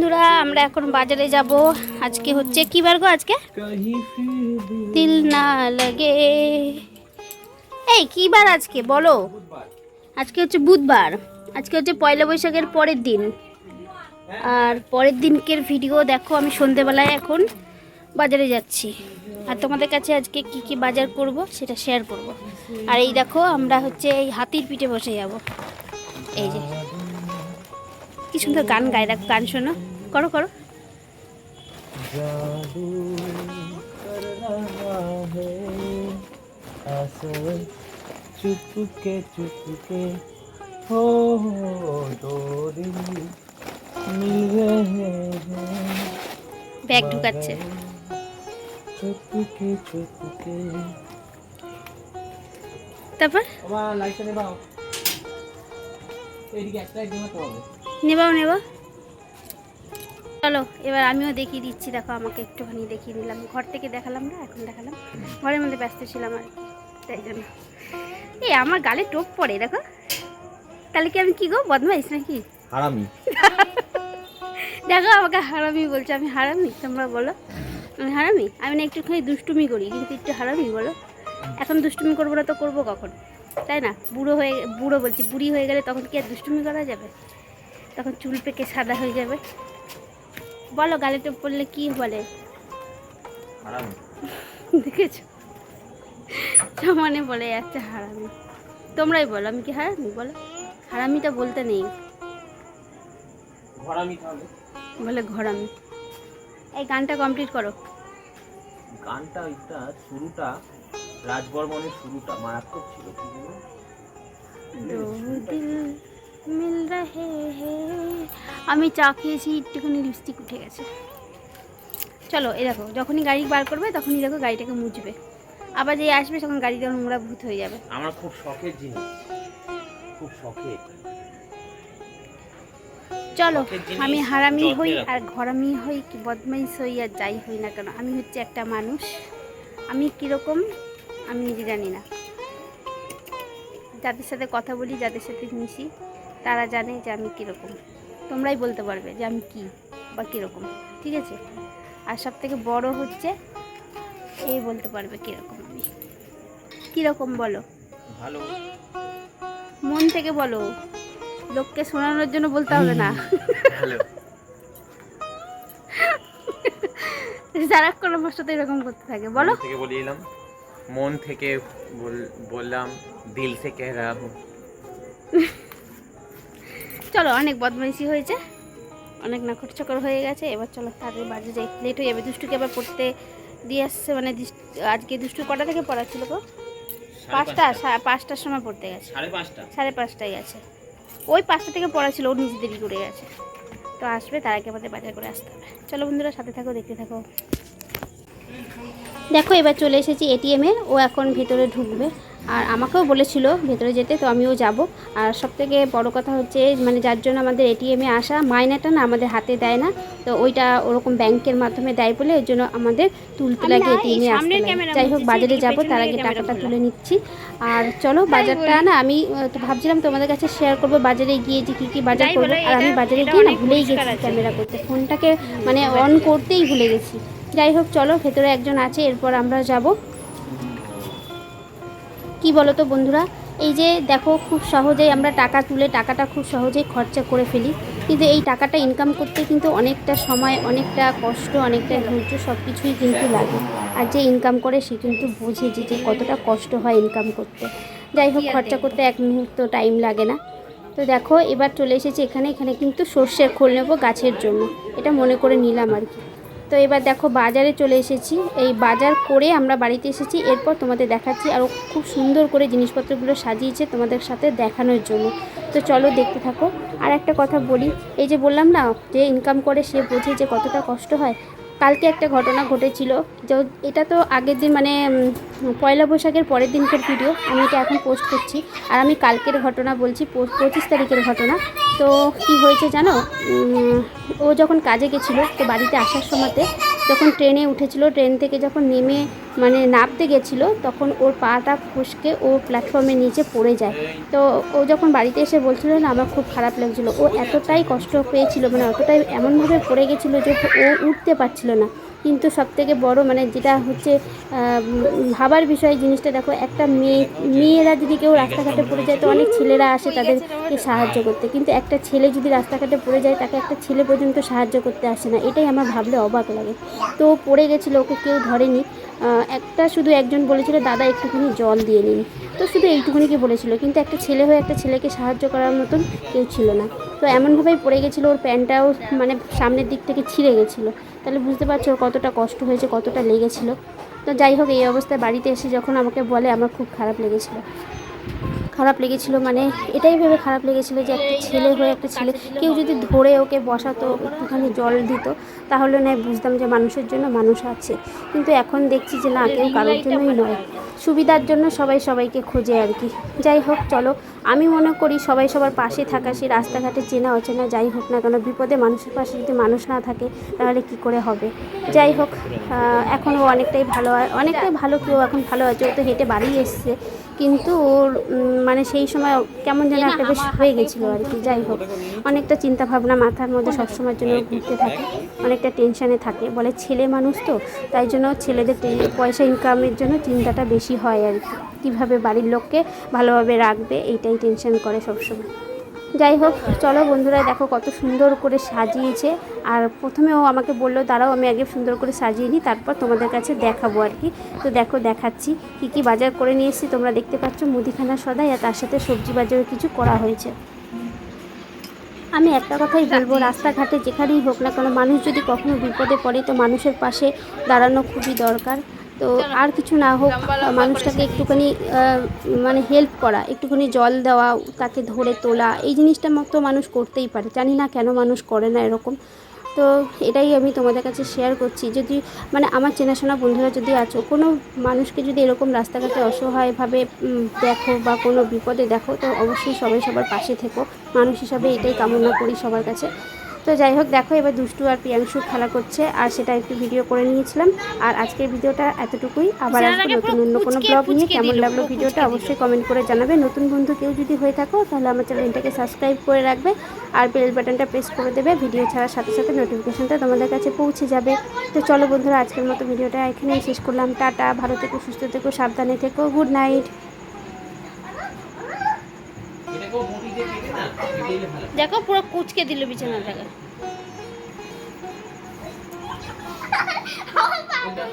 বন্ধুরা, আমরা এখন বাজারে যাব। আজকে হচ্ছে কি বার গো আজকে? তিল না লাগে। এই, কি বার আজকে বলো? আজকে হচ্ছে বুধবার। আজকে হচ্ছে পয়লা বৈশাখের পরের দিন। আর পরের দিনকের ভিডিও দেখো, আমি সন্ধেবেলায় এখন বাজারে যাচ্ছি। আর তোমাদের কাছে আজকে কি কি বাজার করব সেটা শেয়ার করব। আর এই দেখো, আমরা হচ্ছে এই হাতির পিঠে বসে যাব। এই যে, কি সুন্দর গান গায়, দেখো, গান শোনো। করো করো जादू करना है ऐसे चुपके चुपके हो दो दिल मिल रहे हैं ব্যাগ ঢুকাচ্ছে चुपके चुपके তারপর আমার লাইটটা নেবাও এইদিকে একটা একদম তো হবে নেবাও নেবা চলো এবার আমিও দেখিয়ে দিচ্ছি দেখো আমাকে একটুখানি দেখিয়ে দিলাম। ঘর থেকে দেখালাম না এখন দেখালাম। ঘরের মধ্যে ব্যস্ত ছিলাম আর তাই জন্য। এই আমার গালে টোপ পড়ে দেখো। তাহলে কি আমি কি গো বদমাইশ নাকি? হারামি। দেখো আমাকে হারামি বলছে আমি হারামি? তোমরা বলো। আমি হারামি? আমি না একটুখানি দুষ্টুমি করি কিন্তু একটু হারামি বলো? এখন দুষ্টুমি করব না তো করব কখন? তাই না? বুড়ো হয়ে বুড়ো বলছি বুড়ি হয়ে গেলে তখন কি আর দুষ্টুমি করা যাবে? তখন চুল পেকে সাদা হয়ে যাবে। বলো গালে টোপ পড়লে কি বলে? দেখেছ? সমানে বলে যাচ্ছে হারামি। তোমরাই বলো আমি কি হারামি? বলো। হারামিটা বলতে নেই। বলে ঘরামি এই গানটা কমপ্লিট করো। গানটা ওইটা শুরুটা রাজবর্মনের শুরুটা মারাত্মক ছিল কি? দিল। মিল রহে হে। আমি চা খেয়েছি একটুখানি লিপস্টিক উঠে গেছে। চলো এই দেখো যখনই গাড়ি বার করবে তখনই দেখো গাড়িটাকে মুছবে। আবার যে আসবে তখন গাড়িটা নোংরা ভূত হয়ে যাবে। আমার খুব শখের জিনিস। খুব শখের। চলো আমি হারামি হই। আর ঘরামি হই কি বদমাইশ হই আর যাই হই না কেন আমি হচ্ছে একটা মানুষ। আমি কীরকম আমি নিজে জানি না। যাদের সাথে কথা বলি যাদের সাথে মিশি। তারা জানে যে আমি কীরকম। তোমরাই বলতে পারবে যে আমি কী বা কীরকম ঠিক আছে? আর সব থেকে বড় হচ্ছে এই বলতে পারবে কীরকম আমি। কীরকম বলো? ভালো। মন থেকে বলো। লোককে শোনানোর জন্য বলতে হবে না। সারাক্ষণ আমার সাথে এরকম করতে থাকে বলো। মন থেকে বলে এলাম মন থেকে বল- বললাম দিল থেকে রহা চলো অনেক বদমাইশি হয়েছে। অনেক নাকট চকর হয়ে গেছে। এবার চলো তাড়াতাড়ি বাজে যাই। লেট হয়ে যাবে। দুষ্টুকে আবার পড়তে দিয়ে আসছে। মানে আজকে দুষ্টু কটা থেকে পড়াচ্ছিল গো? পাঁচটা পাঁচটার সময় পড়তে গেছে। সাড়ে পাঁচটা। সাড়ে পাঁচটায় গেছে। ওই পাঁচটা থেকে পড়া ছিল ও নিজে দেরি করে গেছে। তো আসবে তার আগে আমাদের বাজার করে আসতে হবে। চলো বন্ধুরা সাথে থাকো দেখতে থাকো। দেখো এবার চলে এসেছি এটিএমে ও এখন ভেতরে ঢুকবে। আর আমাকেও বলেছিল ভেতরে যেতে তো আমিও যাব। আর সব থেকে বড় কথা হচ্ছে মানে যার জন্য আমাদের এটিএমে আসা মাইনাটা না আমাদের হাতে দেয় না। তো ওইটা ওরকম ব্যাংকের মাধ্যমে দেয় বলে ওই জন্য আমাদের তুলতে লাগে এটিএমে আসতে যাই হোক বাজারে যাব তার আগে টাকাটা তুলে নিচ্ছি। আর চলো বাজারটা না আমি তো ভাবছিলাম তোমাদের কাছে শেয়ার করব বাজারে গিয়ে যে কী কী বাজার করব। আর আমি বাজারে গিয়ে না ভুলেই গেছি ক্যামেরা করতে। ফোনটাকে মানে অন করতেই ভুলে গেছি। যাই হোক, চলো, ভেতরে একজন আছে, এরপর আমরা যাব। কি বলো তো বন্ধুরা, এই যে দেখো, খুব সহজেই আমরা টাকা তুলে টাকাটা খুব সহজেই খরচা করে ফেলি। কিন্তু এই টাকাটা ইনকাম করতে কিন্তু অনেকটা সময়, অনেকটা কষ্ট, অনেকটা ধৈর্য সব কিছুই কিন্তু লাগে। আর যে ইনকাম করে, সে কিন্তু বোঝে যে যে কতটা কষ্ট হয় ইনকাম করতে। যাই হোক, খরচা করতে এক মুহূর্ত টাইম লাগে না। তো দেখো, এবার চলে এসেছি এখানে। এখানে কিন্তু সর্ষের খোল নেব গাছের জন্য। এটা মনে করে নিলাম আর কি। তো এবার দেখো বাজারে চলে এসেছি। এই বাজার করে আমরা বাড়িতে এসেছি। এরপর তোমাদের দেখাচ্ছি আরও খুব সুন্দর করে জিনিসপত্রগুলো সাজিয়েছে তোমাদের সাথে দেখানোর জন্য। তো চলো দেখতে থাকো। আর একটা কথা বলি, এই যে বললাম না যে ইনকাম করে সে বোঝে যে কতটা কষ্ট হয়। কালকে একটা ঘটনা ঘটেছিল। যে, এটা তো আগের দিন মানে পয়লা বৈশাখের পরের দিনকার ভিডিও আমি এটা এখন পোস্ট করছি। আর আমি কালকের ঘটনা বলছি পঁচিশ তারিখের ঘটনা। তো কি হয়েছে জানো? ও যখন কাজে গেছিল, তো বাড়িতে আসার সময়তে যখন ট্রেনে উঠেছিল, ট্রেন থেকে যখন নেমে মানে নামতে গেছিল, তখন ওর পাটা ফসকে ও প্ল্যাটফর্মের নিচে পড়ে যায়। তো ও যখন বাড়িতে এসে বলছিল না, আমার খুব খারাপ লাগছিল। ও এতটাই কষ্ট পেয়েছিল মানে অতটাই এমনভাবে পড়ে গেছিল যে ও উঠতে পারছিল না। কিন্তু সবথেকে বড় মানে যেটা হচ্ছে ভাবার বিষয় জিনিসটা দেখো, একটা মেয়ে, মেয়েরা যদি কেউ রাস্তাঘাটে পড়ে যায়, তো অনেক ছেলেরা আসে তাদেরকে সাহায্য করতে। কিন্তু একটা ছেলে যদি রাস্তাঘাটে পড়ে যায়, তাকে একটা ছেলে পর্যন্ত সাহায্য করতে আসে না। এটাই আমার ভাবলে অবাক লাগে। তো পড়ে গেছিল, ওকে কেউ ধরেনি। একটা শুধু একজন বলেছিল, দাদা, একটুখানি জল দিয়ে নিন। তো শুধু এইটুকুনিকে বলেছিল, কিন্তু একটা ছেলে হয়ে একটা ছেলেকে সাহায্য করার মতন কেউ ছিল না। তো এমনভাবেই পড়ে গেছিল, ওর প্যান্টটাও মানে সামনের দিক থেকে ছিঁড়ে গেছিল। তাহলে বুঝতে পারছ ওর কতটা কষ্ট হয়েছে, কতটা লেগেছিলো। তো যাই হোক, এই অবস্থায় বাড়িতে এসে যখন আমাকে বলে, আমার খুব খারাপ লেগেছিলো। খারাপ লেগেছিল মানে এটাই ভেবে খারাপ লেগেছিল যে একটা ছেলে হয়ে একটা ছেলে কেউ যদি ধরে ওকে বসাতো, একটুখানি জল দিত, তাহলে নয় বুঝতাম যে মানুষের জন্য মানুষ আছে। কিন্তু এখন দেখছি যে না, কেউ কারোর জন্যই নয়। সুবিধার জন্য সবাই সবাইকে খোঁজে আর কি। যাই হোক, চলো। আমি মনে করি সবাই সবার পাশে থাকা সে রাস্তাঘাটে চেনা অচেনা যাই হোক না কেন, বিপদে মানুষের পাশে যদি মানুষ না থাকে, তাহলে কি করে হবে? যাই হোক এখন ও অনেকটাই ভালো অনেকটাই ভালো কেউ এখন ভালো আছে, ও তো হেঁটে বাড়ি এসছে। কিন্তু ওর মানে সেই সময় কেমন যেন একটা বেশ হয়ে গেছিল আর কি, যাই হোক। অনেকটা চিন্তা ভাবনা মাথার মধ্যে সবসময়ের জন্য ঘুরতে থাকে, অনেকটা টেনশানে থাকে। বলে ছেলে মানুষ তো, তাই জন্য ছেলেদের পয়সা ইনকামের জন্য চিন্তাটা বেশি হয় আর কি। কীভাবে বাড়ির লোককে ভালোভাবে রাখবে, এইটাই টেনশন করে সবসময়। যাই হোক, চলো বন্ধুরা, দেখো কত সুন্দর করে সাজিয়েছে। আর প্রথমে ও আমাকে বলল, দাঁড়াও, আমি আগে সুন্দর করে সাজিয়ে নিই, তারপর তোমাদের কাছে দেখাবো আর কি। তো দেখো, দেখাচ্ছি কী কী বাজার করে নিয়ে এসেছি। তোমরা দেখতে পাচ্ছ মুদিখানা সদাই আর তার সাথে সবজি বাজারও কিছু করা হয়েছে। আমি একটা কথাই বলব, রাস্তাঘাটে যেখানেই হোক না কোনো, মানুষ যদি কখনো বিপদে পড়ে, তো মানুষের পাশে দাঁড়ানো খুবই দরকার। তো আর কিছু না হোক, মানুষটাকে একটুখানি মানে হেল্প করা, একটুখানি জল দেওয়া, তাকে ধরে তোলা, এই জিনিসটা মতো মানুষ করতেই পারে। জানি না কেন মানুষ করে না এরকম। তো এটাই আমি তোমাদের কাছে শেয়ার করছি। যদি মানে আমার চেনাশোনা বন্ধুরা যদি আছো, কোনো মানুষকে যদি এরকম রাস্তাঘাটে অসহায়ভাবে দেখো বা কোনো বিপদে দেখো, তো অবশ্যই সবাই সবার পাশে থেকো। মানুষ হিসাবে এটাই কামনা করি সবার কাছে। তো যাই হোক দেখো এবার দুষ্টু আর প্রিয়াংশু খেলা করছে আর সেটা একটু ভিডিও করে নিয়েছিলাম। আর আজকের ভিডিওটা এতটুকুই। আবার আসব নতুন অন্য কোনো ব্লগ নিয়ে। কেমন লাগল ভিডিওটা অবশ্যই কমেন্ট করে জানাবে। নতুন বন্ধু কেউ যদি হয়ে থাকো তাহলে আমার চ্যানেলটাকে সাবস্ক্রাইব করে রাখবে। আর বেল বাটনটা প্রেস করে দেবে। ভিডিও ছাড়ার সাথে সাথে নোটিফিকেশানটা তোমাদের কাছে পৌঁছে যাবে। তো চলো বন্ধুরা আজকের মতো ভিডিওটা এখানেই শেষ করলাম। টাটা ভালো থেকো সুস্থ থেকো সাবধানে থেকো গুড নাইট দেখো পুরো কুচকে দিল বিছানাটাকে। এটা